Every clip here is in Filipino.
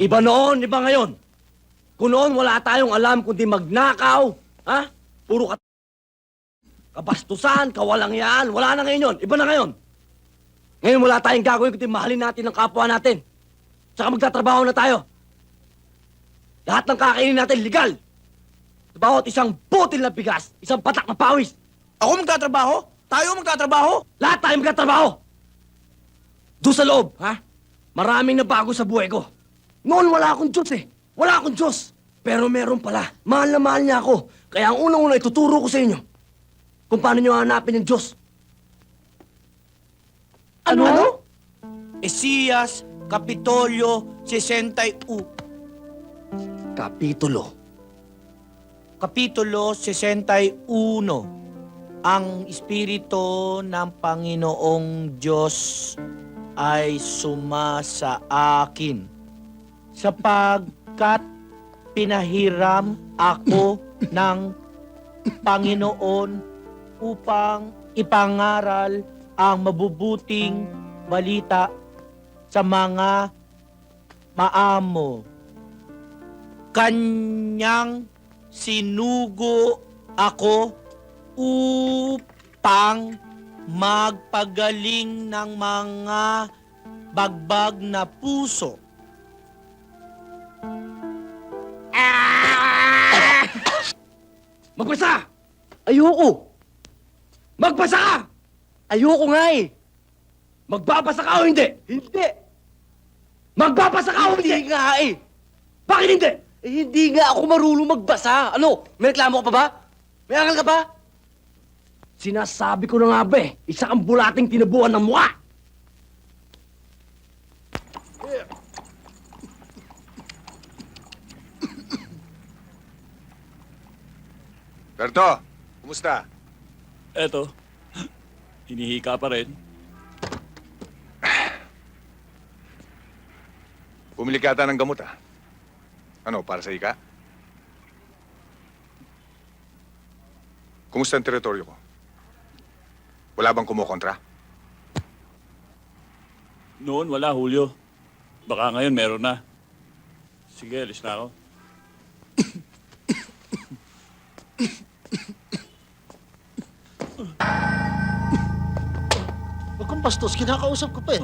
Iba noon, iba ngayon. Kung noon wala tayong alam kundi magnakaw, ha? Puro kat... Kabastusan, kawalangyaan, wala na ngayon yun. Iba na ngayon. Ngayon wala tayong gagawin kundi mahalin natin ang kapwa natin. Tsaka magtatrabaho na tayo. Lahat ng kakainin natin, legal. Bawat isang butil na bigas, isang patak na pawis. Ako magtatrabaho? Tayo magtatrabaho? Lahat tayo magkatrabaho! Doon sa loob, ha? Maraming nabago sa buhay ko. Noon wala akong Diyos eh. Wala akong Diyos. Pero meron pala. Mahal na mahal niya ako. Kaya ang unang-una ituturo ko sa inyo kung paano niyo hanapin yung Diyos. Ano? ano? Esiyas, Kapitolyo, 61. Kapitulo. Kapitulo 61. Ang Espiritu ng Panginoong Diyos ay suma sa akin sapagkat pinahiram ako ng Panginoon upang ipangaral ang mabubuting balita sa mga maamo. Kanyang sinugo ako upang magpagaling ng mga bagbag na puso. Magbasa! Ayoko! Magbasa ka! Ayoko nga eh! Magbabasa ka o hindi? Hindi! Magbabasa ka o hindi? Hindi nga eh! Bakit hindi? Eh, hindi nga ako marunong magbasa. Ano? May reklamo ka pa ba? May angal ka pa? Sinasabi ko na nga ba eh, isa kang bulating tinubuan ng mukha! Berto, kumusta? Eto, hinihika pa rin. Bumili ka ata ng gamot ah. Ano, para sa ika? Kumusta ang teritoryo ko? Wala bang kumukontra? Noon wala, Julio. Baka ngayon meron na. Sige, alis na ako. Kang bastos, kinakausap ko pa eh.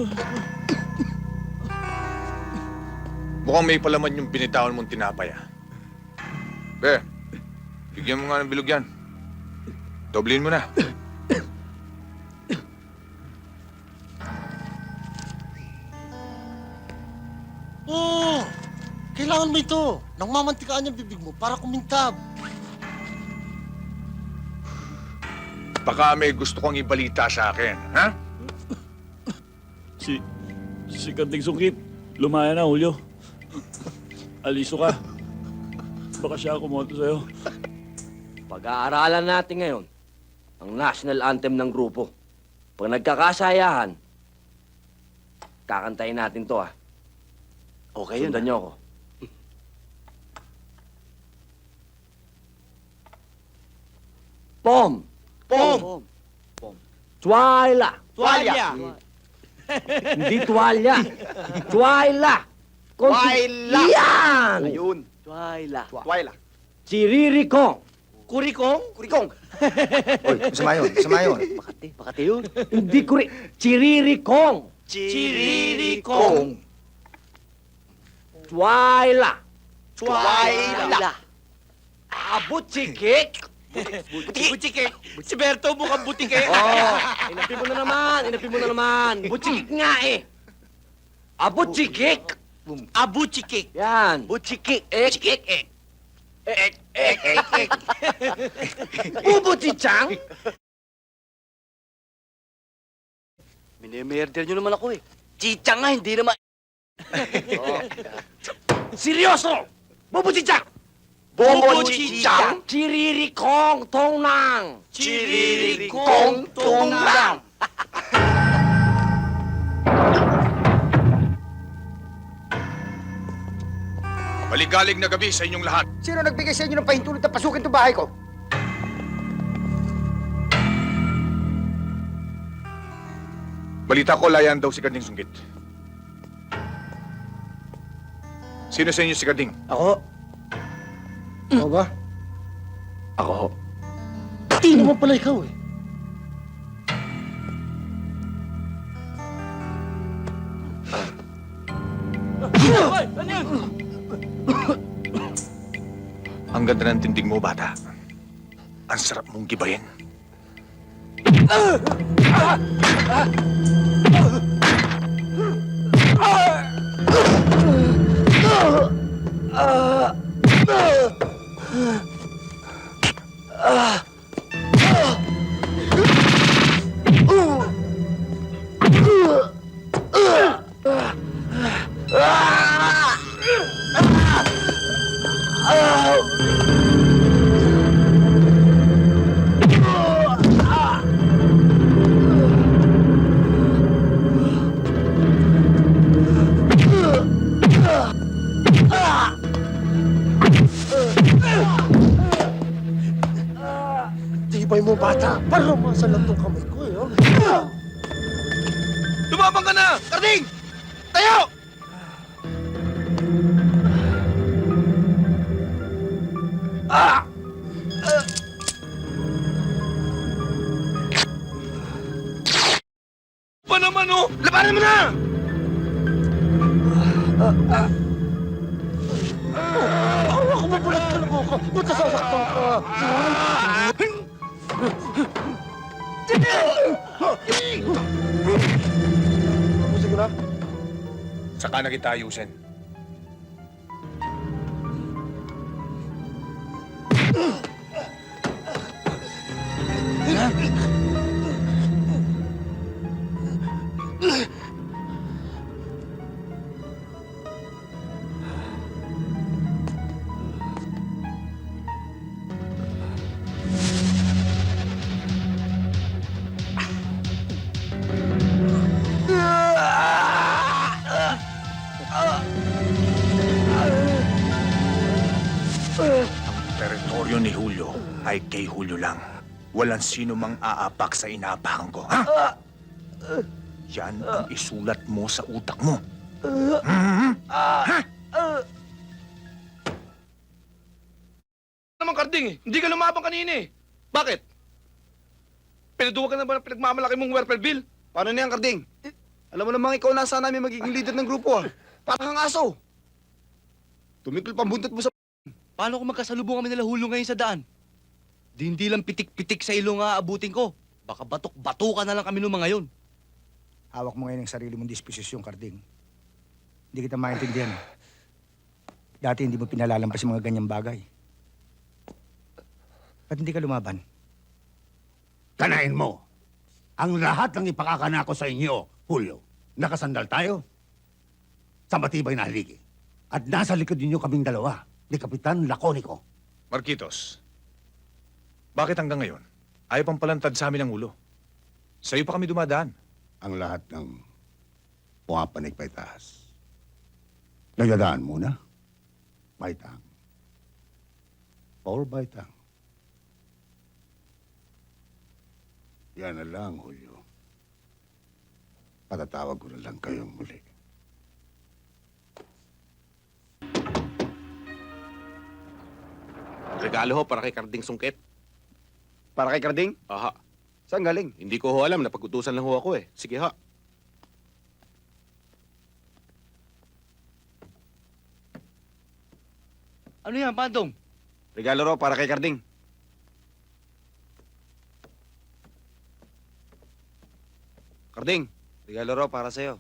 Mukhang may palaman yung binitawan mong tinapay ah. Be, bigyan mo nga ng bilog yan. Doblin mo na. Oo! Kailangan mo ito. Nang mamantikaan yung bibig mo para kumintab. Baka may gusto kong ibalita sa akin, ha? Si, Kanting Sungkit, lumaya na, Julio. Aliso ka. Baka siya kumonto sa'yo. Pag-aaralan natin ngayon ang national anthem ng grupo. Pag nagkakasayahan, kakantayin natin to ah. Okay Sundan niyo ako. Pom! Pom! Tuwala! Tuwalya! Hindi tuwalya! Tuwala! Tuwala! Yan! Ayun. Tuwala. Tuwala. Siririkong! Kurikong? Kurikong. Oy, masama yun, masama yun. Makati, makati yun. Hindi kuri... Siririkong! Chiririkong. Tuwala! Tuwala. Abutsikik! Butike. Si Berto mukhang butike. Oh, inapi mo na naman, inapi mo na naman. Butsikik nga eh. Abutsikik! Abuchikik. Yan. Butchikik. Ek, Chikik. Ek. ek, ek, ek, ek. Bubutsichang! Minimerder nyo naman ako eh. Chichang nga, hindi naman. oh. Seryoso! Bubutsichang! Bubuchichang. Chiririkong tongnang! Chiririkong tunglang. Maligalig na gabi sa inyong lahat. Sino nagbigay sa inyo ng pahintulot na pasukin itong bahay ko? Balita ko, layan daw si Karding Sungkit. Sino sa inyo si Karding? Ako? Ako ba? Ako. Di naman pala ikaw eh. Ang ganda ng tindig mo, bata. Ang sarap mong gibayin. Ah! ah. Tibay mo bata. Para masalat tong kamay ko eh. oh. Lumabang ka na! Karding! Tayo! Pa naman, oh! Labanan mo na! Awa Ba't nasasaktan ka? Sige na. Saka na kita ayusin. Ang teritoryo ni Julio ay kay Julio lang. Walang sino mang aapak sa inaapakan ko, ha? Yan ang isulat mo sa utak mo. naman karding eh. Hindi ka lumabang kanina eh. Bakit? Pinaduwa ka na ba ng pinagmamalaki mong Werpel Bill? Paano na Karding? Alam mo namang ikaw na sana namin magiging leader ng grupo ah. Parang kang aso. Tumikil pambuntot mo sa... Paano kung magkasalubong kami nila hulong ngayon sa daan? Di hindi lang pitik-pitik sa ilong nga abutin ko. Baka batok-batukan na lang kami nung mga yun. Hawak mo ngayon ang sarili mong disposisyon, Karding. Hindi kita maintindihan. Dati hindi mo pinalalampas yung mga ganyang bagay. Ba't hindi ka lumaban? Tanayin mo. Ang lahat ng ipakakanako sa inyo, Julio, nakasandal tayo sa matibay na haligi. At nasa likod ninyo kaming dalawa, ni Kapitan Laconico. Marquitos, bakit hanggang ngayon ayaw pang palantad sa amin ang ulo? Sa'yo pa kami dumadaan. Ang lahat ng pumapanig pa itaas. Nagdadaan muna. Baitang. Or baitang. Yan na lang, Julio. Patatawag ko na lang kayong muli. Regalo ho para kay Karding Sungkit. Para kay Karding? Aha. Saan galing? Hindi ko ho alam. Napag-utusan lang ho ako eh. Sige ha. Ano yan, Pandong? Regalo raw para kay Karding. Karding, regalo raw para sa'yo.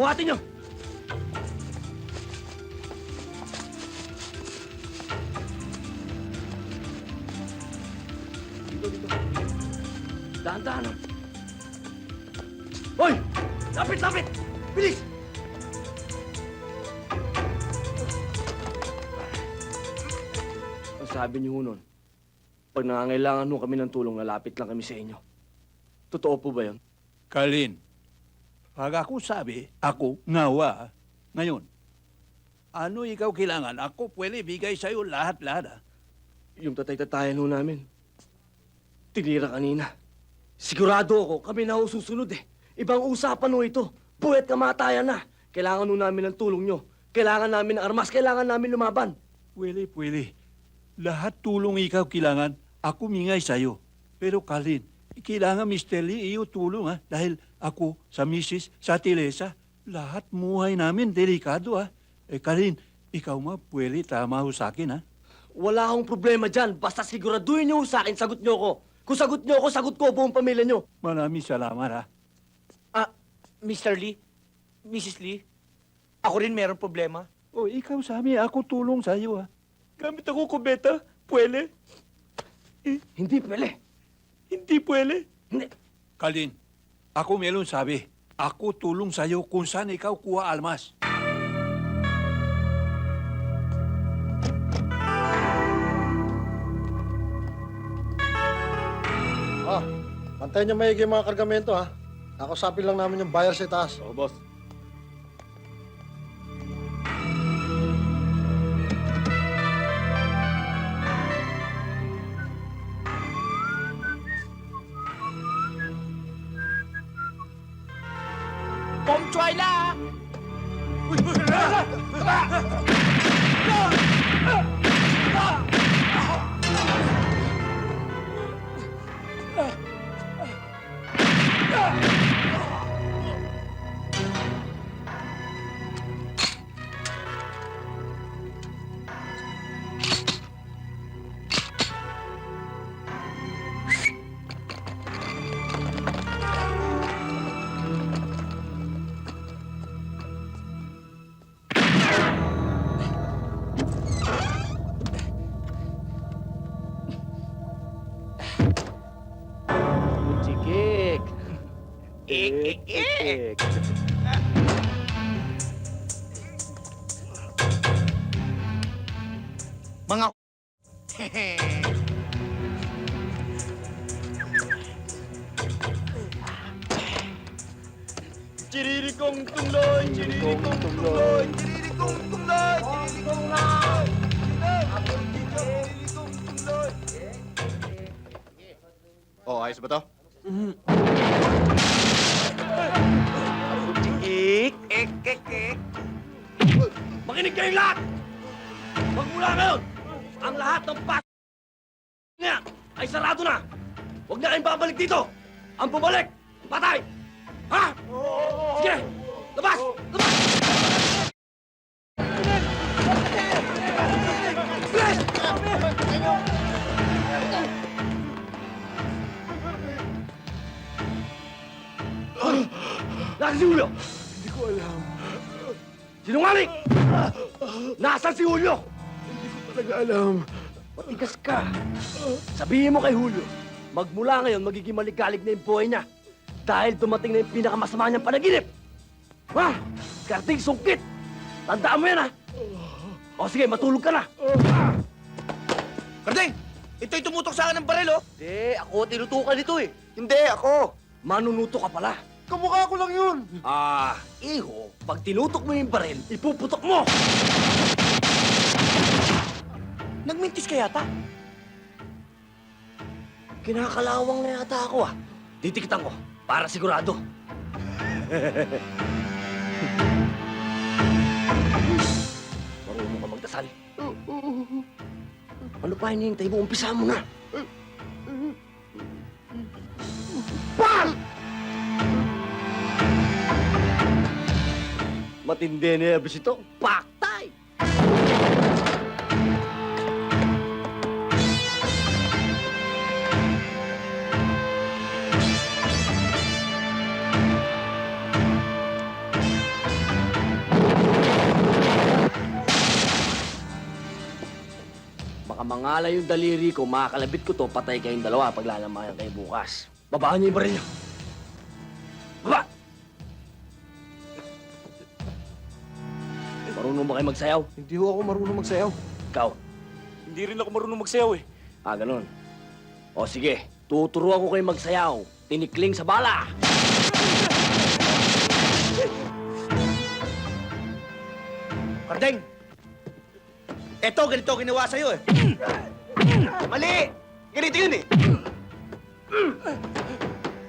Buhatin nyo! Dito, dito. Dahan-dahan, ha? Hoy! Lapit, lapit! Bilis! Ang sabi niyo ho nun, pag nangangailangan ho kami ng tulong, lalapit lang kami sa inyo. Totoo po ba yun? Kalin, pag ako sabi, ako ngawa. Ngayon, ano ikaw kailangan? Ako pwede bigay sa'yo lahat-lahat. ah. Yung tatay-tatayan ho namin. Tinira kanina. Sigurado ako, kami na ho susunod eh. Ibang usapan ho ito. Buwet kamatayan na. Kailangan ho namin ng tulong nyo. Kailangan namin ng armas. Kailangan namin lumaban. Pwede, pwede. Lahat tulong ikaw kailangan, ako mingay sa'yo. Pero Kalin, kailangan Mr. Lee iyo tulong ha. Dahil ako, sa misis, sa Teresa, lahat muhay namin delikado ha. Eh Kalin, ikaw ma, pwede tama ho sa akin ha. Wala akong problema dyan. Basta siguraduhin ho sa akin, sagot nyo ako. Kung sagot nyo ako, sagot ko buong pamilya nyo. Maraming salamat ha. Ah, Mr. Lee? Mrs. Lee? Ako rin meron problema. O ikaw sabi, ako tulong sa'yo ha. Gamit ako kubeta, pwede. Hindi pwede. Hindi pwede. Hindi. Kalin, ako meron sabi, ako tulong sa'yo kung saan ikaw kuha almas. Ah, bantayan niyo maigi yung mga kargamento ha. Nakasapin lang namin yung buyer sa itaas. Oo, boss. Chikik. Ik, ik, ik. Mga... Chiririkong tungloy, chiririkong tungloy, chiririkong tungloy, chiririkong tungloy. Oh, ayos ba to? Ik, Makinig kayong lahat! Magmula ngayon, ang lahat ng pas... nga ay sarado na! Huwag na kayong babalik dito! Ang bumalik, patay! Ha? Sige! Labas! Labas! Bilis! Nasaan si Julio? Hindi ko alam. Sinungaling! Nasaan si Julio? Hindi ko talaga alam. Matigas ka. Sabihin mo kay Julio, magmula ngayon magiging maligalig na yung buhay niya. Dahil dumating na yung pinakamasama niyang panaginip. Ha? Karting sungkit. Tandaan mo yan, ha? O sige, matulog ka na. Karding! Ito'y tumutok sa akin ng baril, oh! Hindi, ako tinutukan nito eh. Hindi, ako. Manunuto ka pala. Kamukha ko lang yun. Ah, iho, pag tinutok mo yung baril, ipuputok mo! Nagmintis ka yata. Kinakalawang na yata ako ah. Titikitan ko, para sigurado. Marunong ka magdasal. Ano pa hinihintay mo? Umpisa mo na. Matindi na yung ito. Paktay! Baka mangalay yung daliri ko, makakalabit ko to, patay kayong dalawa paglalamayang kayo bukas. Babaan niyo yung baril niyo. Marunong ba kayo magsayaw? Hindi ho ako marunong magsayaw. Ikaw? Hindi rin ako marunong magsayaw eh. Ah, ganun. O sige, tuturuan ko kayo magsayaw. Tinikling sa bala! Kardeng! Eto, ganito ginawa sa'yo eh. Mali! Ganito yun eh.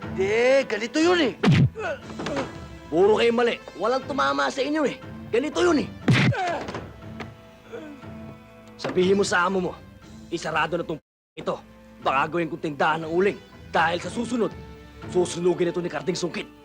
Hindi, ganito yun eh. Puro kayo mali. Walang tumama sa inyo eh. Ganito yun eh. Sabihin mo sa amo mo, isarado na tong ito. Baka gawin kong tindahan ng uling. Dahil sa susunod, susunugin ito ni Karding Sungkit.